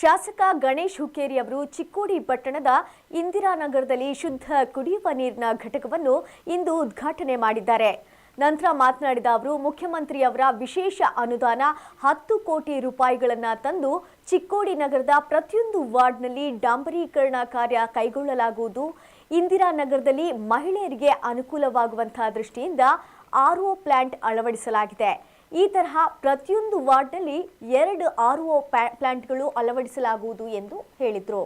ಶಾಸಕ ಗಣೇಶ್ ಹುಕ್ಕೇರಿ ಅವರು ಚಿಕ್ಕೋಡಿ ಪಟ್ಟಣದ ಇಂದಿರಾನಗರದಲ್ಲಿ ಶುದ್ಧ ಕುಡಿಯುವ ನೀರಿನ ಘಟಕವನ್ನು ಇಂದು ಉದ್ಘಾಟನೆ ಮಾಡಿದ್ದಾರೆ. ನಂತರ ಮಾತನಾಡಿದ ಅವರು ಮುಖ್ಯಮಂತ್ರಿಯವರ ವಿಶೇಷ ಅನುದಾನ ಹತ್ತು ಕೋಟಿ ರೂಪಾಯಿಗಳನ್ನು ತಂದು ಚಿಕ್ಕೋಡಿ ನಗರದ ಪ್ರತಿಯೊಂದು ವಾರ್ಡ್ನಲ್ಲಿ ಡಾಂಬರೀಕರಣ ಕಾರ್ಯ ಕೈಗೊಳ್ಳಲಾಗುವುದು. ಇಂದಿರಾನಗರದಲ್ಲಿ ಮಹಿಳೆಯರಿಗೆ ಅನುಕೂಲವಾಗುವಂತಹ ದೃಷ್ಟಿಯಿಂದ ಆರ್ಒ ಪ್ಲಾಂಟ್ ಅಳವಡಿಸಲಾಗಿದೆ. ಈ ತರಹ ಪ್ರತಿಯೊಂದು ವಾರ್ಡ್ನಲ್ಲಿ ಎರಡು ಆರ್ಒ ಪ್ಲಾಂಟ್ಗಳು ಅಳವಡಿಸಲಾಗುವುದು ಎಂದು ಹೇಳಿದರು.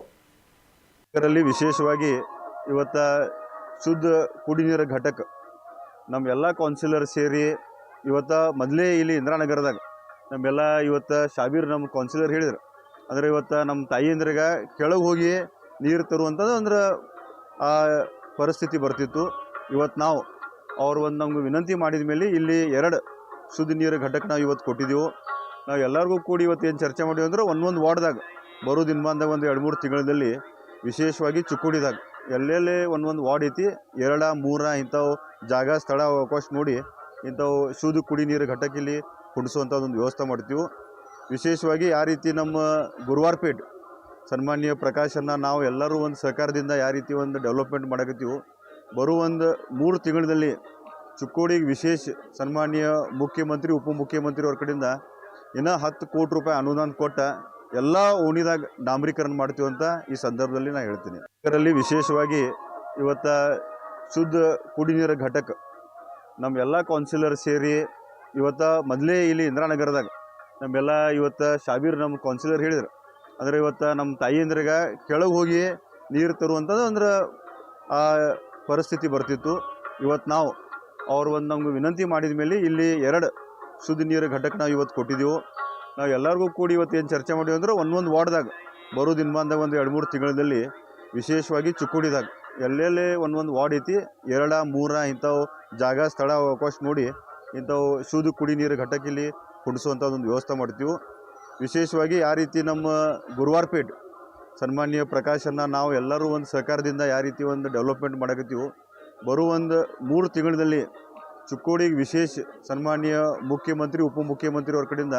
ಇದರಲ್ಲಿ ವಿಶೇಷವಾಗಿ ಇವತ್ತು ಶುದ್ಧ ಕುಡಿನೀರ ಘಟಕ ಘಟಕ ನಮ್ಮೆಲ್ಲ ಕೌನ್ಸಿಲರ್ ಸೇರಿ ಇವತ್ತು ಮೊದಲೇ ಇಲ್ಲಿ ಇಂದಿರಾನಗರದಾಗ ನಮ್ಮೆಲ್ಲ ಇವತ್ತು ಶಾಬೀರ್ ನಮ್ಮ ಕೌನ್ಸಿಲರ್ ಹೇಳಿದ್ರು. ಅಂದ್ರೆ ಇವತ್ತು ನಮ್ಮ ತಾಯಿಯಂದ್ರಿಗೆ ಕೆಳಗೆ ಹೋಗಿ ನೀರು ತರುವಂಥದ್ದು ಅಂದ್ರೆ ಆ ಪರಿಸ್ಥಿತಿ ಬರ್ತಿತ್ತು. ಇವತ್ತು ನಾವು ಅವ್ರು ಒಂದು ನಮ್ಗೆ ವಿನಂತಿ ಮಾಡಿದ ಮೇಲೆ ಇಲ್ಲಿ ಎರಡು ಶುದ್ಧ ನೀರು ಘಟಕ ನಾವು ಇವತ್ತು ಕೊಟ್ಟಿದ್ದೆವು ನಾವು ಎಲ್ಲರಿಗೂ ಕೂಡಿ ಇವತ್ತು ಏನು ಚರ್ಚೆ ಮಾಡಿವಿ ಅಂದ್ರೆ ಒಂದೊಂದು ವಾರ್ಡ್ದಾಗ, ಬರೋ ದಿನಮಾನದಾಗ ಒಂದು ಎರಡು ಮೂರು ತಿಂಗಳಲ್ಲಿ ವಿಶೇಷವಾಗಿ ಚಿಕ್ಕೋಡಿದಾಗ, ಎಲ್ಲೆಲ್ಲಿ ಒಂದೊಂದು ವಾರ್ಡ್ ಐತಿ, ಎರಡ, ಮೂರ ಇಂಥವು ಜಾಗ, ಸ್ಥಳ, ಅವಕಾಶ ನೋಡಿ ಇಂಥವು ಶುದ್ಧ ಕುಡಿ ನೀರು ಘಟಕ ಇಲ್ಲಿ ಕುಡಿಸುವಂಥದ್ದೊಂದು ವ್ಯವಸ್ಥೆ ಮಾಡ್ತೀವಿ. ವಿಶೇಷವಾಗಿ ಯಾವ ರೀತಿ ನಮ್ಮ ಗುರುವಾರಪೇಟ್ ಸನ್ಮಾನ್ಯ ಪ್ರಕಾಶನ್ನ ನಾವು ಎಲ್ಲರೂ ಒಂದು ಸಹಕಾರದಿಂದ ಯಾವ ರೀತಿ ಒಂದು ಡೆವಲಪ್ಮೆಂಟ್ ಮಾಡಕತ್ತೀವಿ. ಬರೋ ಒಂದು ಮೂರು ತಿಂಗಳಲ್ಲಿ ಚಿಕ್ಕೋಡಿಗೆ ವಿಶೇಷ ಸನ್ಮಾನ್ಯ ಮುಖ್ಯಮಂತ್ರಿ, ಉಪಮುಖ್ಯಮಂತ್ರಿ ಅವ್ರ ಕಡೆಯಿಂದ ಇನ್ನೂ ಹತ್ತು ಕೋಟಿ ರೂಪಾಯಿ ಅನುದಾನ ಕೊಟ್ಟ ಎಲ್ಲ ಓಣಿದಾಗ ಡಾಂಬರೀಕರಣ ಮಾಡ್ತೀವಿ ಅಂತ ಈ ಸಂದರ್ಭದಲ್ಲಿ ನಾನು ಹೇಳ್ತೀನಿ. ಇದರಲ್ಲಿ ವಿಶೇಷವಾಗಿ ಇವತ್ತು ಶುದ್ಧ ಕುಡಿ ನೀರ ಘಟಕ ನಮ್ಮೆಲ್ಲ ಕೌನ್ಸಿಲರ್ ಸೇರಿ ಇವತ್ತು ಮೊದಲೇ ಇಲ್ಲಿ ಇಂದಿರಾನಗರದಾಗ ನಮ್ಮೆಲ್ಲ ಇವತ್ತು ಶಾಬೀರ್ ನಮ್ಮ ಕೌನ್ಸಿಲರ್ ಹೇಳಿದ್ರು. ಅಂದರೆ ಇವತ್ತು ನಮ್ಮ ತಾಯಿಯಂದ್ರಿಗೆ ಕೆಳಗೆ ಹೋಗಿ ನೀರು ತರುವಂಥದ್ದು ಅಂದ್ರೆ ಪರಿಸ್ಥಿತಿ ಬರ್ತಿತ್ತು. ಇವತ್ತು ನಾವು ಅವ್ರು ಒಂದು ನಮಗೆ ವಿನಂತಿ ಮಾಡಿದ ಮೇಲೆ ಇಲ್ಲಿ ಎರಡು ಶುದ್ಧ ನೀರು ಘಟಕ ನಾವು ಇವತ್ತು ಕೊಟ್ಟಿದ್ದೆವು ನಾವು ಎಲ್ಲರಿಗೂ ಕೂಡಿ ಇವತ್ತು ಏನು ಚರ್ಚೆ ಮಾಡಿವಿ ಅಂದ್ರೆ ಒಂದೊಂದು ವಾರ್ಡ್ದಾಗ, ಬರೋ ದಿನಮಾನದಾಗ ಒಂದು ಎರಡು ಮೂರು ತಿಂಗಳಲ್ಲಿ ವಿಶೇಷವಾಗಿ ಚಿಕ್ಕೋಡಿದಾಗ, ಎಲ್ಲೆಲ್ಲಿ ಒಂದೊಂದು ವಾರ್ಡ್ ಐತಿ, ಎರಡ, ಮೂರ ಇಂಥವು ಜಾಗ, ಸ್ಥಳ, ಅವಕಾಶ ನೋಡಿ ಇಂಥವು ಶುದ್ಧ ಕುಡಿ ನೀರು ಘಟಕ ಇಲ್ಲಿ ಕುಡಿಸುವಂಥದ್ದೊಂದು ವ್ಯವಸ್ಥೆ ಮಾಡ್ತೀವಿ. ವಿಶೇಷವಾಗಿ ಯಾವ ರೀತಿ ನಮ್ಮ ಗುರುವಾರಪೇಟ್ ಸನ್ಮಾನ್ಯ ಪ್ರಕಾಶನ್ನ ನಾವು ಎಲ್ಲರೂ ಒಂದು ಸಹಕಾರದಿಂದ ಯಾವ ರೀತಿ ಒಂದು ಡೆವಲಪ್ಮೆಂಟ್ ಮಾಡಕತ್ತೀವಿ ಬರುವ ಒಂದು ಮೂರು ತಿಂಗಳಲ್ಲಿ ಚಿಕ್ಕೋಡಿಗೆ ವಿಶೇಷ ಸನ್ಮಾನ್ಯ ಮುಖ್ಯಮಂತ್ರಿ ಉಪಮುಖ್ಯಮಂತ್ರಿ ಅವ್ರ ಕಡೆಯಿಂದ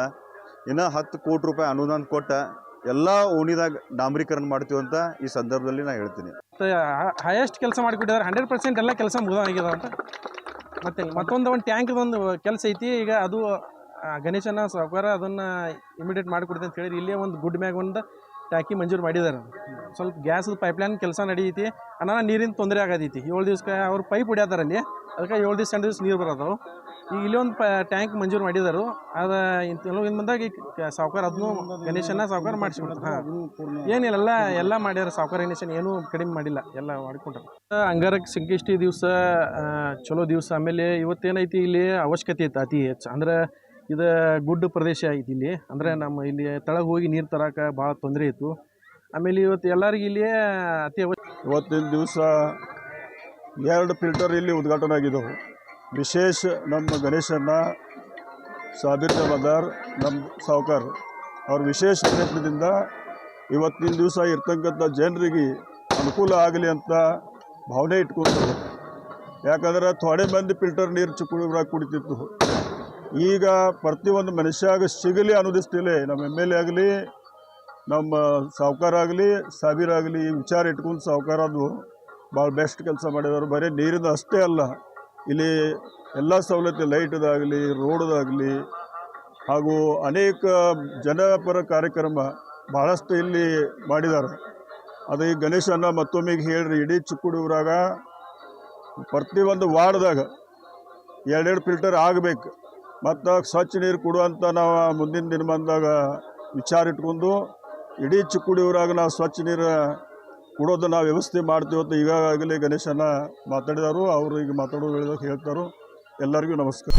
ಇನ್ನೂ ಹತ್ತು ಕೋಟಿ ರೂಪಾಯಿ ಅನುದಾನ ಕೊಟ್ಟ ಎಲ್ಲ ಓಣಿದಾಗ ಡಾಂಬರೀಕರಣ ಮಾಡ್ತೀವಿ ಅಂತ ಈ ಸಂದರ್ಭದಲ್ಲಿ ನಾನು ಹೇಳ್ತೀನಿ. ಹೈಯೆಸ್ಟ್ ಕೆಲಸ ಮಾಡಿಕೊಟ್ಟಿದ್ದಾರೆ ಹಂಡ್ರೆಡ್ ಪರ್ಸೆಂಟ್ ಎಲ್ಲ ಕೆಲಸ ಮುಗಿದಾಗಿದೆ ಅಂತ. ಮತ್ತೆ ಮತ್ತೊಂದು ಒಂದು ಟ್ಯಾಂಕ್ ಒಂದು ಕೆಲಸ ಐತಿ. ಈಗ ಅದು ಗಣೇಶನ ಸಾವುಕಾರ ಅದನ್ನು ಇಮಿಡಿಯೇಟ್ ಮಾಡಿಕೊಡ್ತೀನಿ ಅಂತ ಹೇಳಿದ್ರೆ ಇಲ್ಲೇ ಒಂದು ಗುಡ್ ಮ್ಯಾಗ ಒಂದು ಟ್ಯಾಂಕಿ ಮಂಜೂರು ಮಾಡಿದ್ದಾರೆ ಸ್ವಲ್ಪ ಗ್ಯಾಸ್ ಪೈಪ್ಲೈನ್ ಕೆಲಸ ನಡೀತಿ ಅನ್ನ ನೀರಿನ ತೊಂದರೆ ಆಗತೈತಿ. ಏಳು ದಿವ್ಸಕ್ಕೆ ಅವ್ರು ಪೈಪ್ ಹೊಡ್ಯಾದಾರಲ್ಲಿ ಅದಕ್ಕೆ ಏಳು ದಿವ್ಸ, ಎಂಟು ದಿವ್ಸ ನೀರು ಬರೋದು ಈಗ ಇಲ್ಲಿ ಒಂದು ಪ ಟ್ಯಾಂಕ್ ಮಂಜೂರು ಮಾಡಿದರು. ಅದು ಇನ್ನು ಬಂದಾಗ ಈಗ ಸಾವುಕಾರ ಅದನ್ನು ಗಣೇಶನ ಸಾವುಕಾರ ಮಾಡಿಸ್ಬಿಡ್ತಾರೆ. ಹಾಂ. ಏನಿಲ್ಲ ಎಲ್ಲ ಎಲ್ಲ ಮಾಡ್ಯಾರ ಸಾವುಕಾರ ಗಣೇಶನ್, ಏನೂ ಕಡಿಮೆ ಮಾಡಿಲ್ಲ, ಎಲ್ಲ ಮಾಡ್ಕೊಂಡ್ರು. ಅಂಗಾರಕ್ಕೆ ಸಂಕಷ್ಟಿ ದಿವಸ ಚಲೋ ದಿವಸ. ಆಮೇಲೆ ಇವತ್ತೇನೈತಿ ಇಲ್ಲಿ ಅವಶ್ಯಕತೆ ಐತೆ ಅತಿ ಹೆಚ್ಚು. ಅಂದ್ರೆ ಇದು ಗುಡ್ಡ ಪ್ರದೇಶ ಐತಿ ಇಲ್ಲಿ. ಅಂದರೆ ನಮ್ಮ ಇಲ್ಲಿ ತಳಗೆ ಹೋಗಿ ನೀರು ತರಕ್ಕೆ ಭಾಳ ತೊಂದರೆ ಇತ್ತು. ಆಮೇಲೆ ಇವತ್ತು ಎಲ್ಲರಿಗೂ ಇಲ್ಲಿ ಅತಿ ಇವತ್ತಿನ ದಿವಸ ಎರಡು ಫಿಲ್ಟರ್ ಇಲ್ಲಿ ಉದ್ಘಾಟನೆ ಆಗಿದ್ದವು. ವಿಶೇಷ ನಮ್ಮ ಗಣೇಶನ್ನ ಸಾಬೀರ್ ಜಮಾದಾರ್ ನಮ್ಮ ಸಾವ್ಕಾರ್. ಅವ್ರ ವಿಶೇಷ ಪ್ರಯತ್ನದಿಂದ ಇವತ್ತಿನ ದಿವಸ ಇರ್ತಕ್ಕಂಥ ಜನರಿಗೆ ಅನುಕೂಲ ಆಗಲಿ ಅಂತ ಭಾವನೆ ಇಟ್ಕೊಂಡು ಯಾಕಂದ್ರೆ ಥೋಡೆ ಮಂದಿ ಫಿಲ್ಟರ್ ನೀರು ಚಿಕ್ಕೂರಾಗ ಕುಡಿತಿತ್ತು. ಈಗ ಪ್ರತಿಯೊಂದು ಮನುಷ್ಯಾಗ ಸಿಗಲಿ ಅನ್ನೋದಿಷ್ಟಿಲ್ಲ ನಮ್ಮ ಎಂ ಎಲ್ ಎ ಆಗಲಿ, ನಮ್ಮ ಸಾವುಕಾರ ಆಗಲಿ, ಸಾಬೀರ್ ಆಗಲಿ, ಈ ವಿಚಾರ ಇಟ್ಕೊಂಡು ಸಾವುಕಾರ ಅದು ಭಾಳ ಬೆಸ್ಟ್ ಕೆಲಸ ಮಾಡಿದವರು. ಬರೀ ನೀರಿನ ಅಷ್ಟೇ ಅಲ್ಲ, ಇಲ್ಲಿ ಎಲ್ಲ ಸವಲತ್ತು, ಲೈಟ್ದಾಗಲಿ, ರೋಡ್ದಾಗಲಿ, ಹಾಗೂ ಅನೇಕ ಜನಪರ ಕಾರ್ಯಕ್ರಮ ಭಾಳಷ್ಟು ಇಲ್ಲಿ ಮಾಡಿದ್ದಾರೆ. ಅದು ಈ ಗಣೇಶನ ಮತ್ತೊಮ್ಮೆ ಹೇಳಿರಿ, ಇಡೀ ಚಿಕ್ಕುಡೂರಾಗ ಪ್ರತಿಯೊಂದು ವಾರ್ಡ್ದಾಗ ಎರಡೆರಡು ಫಿಲ್ಟರ್ ಆಗಬೇಕು. ಮತ್ತು ಸ್ವಚ್ಛ ನೀರು ಕೊಡುವಂಥ ನಾವು ಮುಂದಿನ ದಿನಮಾನದಾಗ ವಿಚಾರ ಇಟ್ಕೊಂಡು ಇಡೀ ಚಿಕ್ಕುಡಿ ಊರಾಗ ನಾವು ಸ್ವಚ್ಛ ನೀರು ಕೊಡೋದು ನಾವು ವ್ಯವಸ್ಥೆ ಮಾಡ್ತೀವಿ ಅಂತ ಈಗಾಗಲೇ ಗಣೇಶನ ಮಾತಾಡಿದಾರು. ಅವರು ಈಗ ಮಾತಾಡೋ ಹೇಳಿದಾಗ ಹೇಳ್ತಾರೋ. ಎಲ್ಲರಿಗೂ ನಮಸ್ಕಾರ.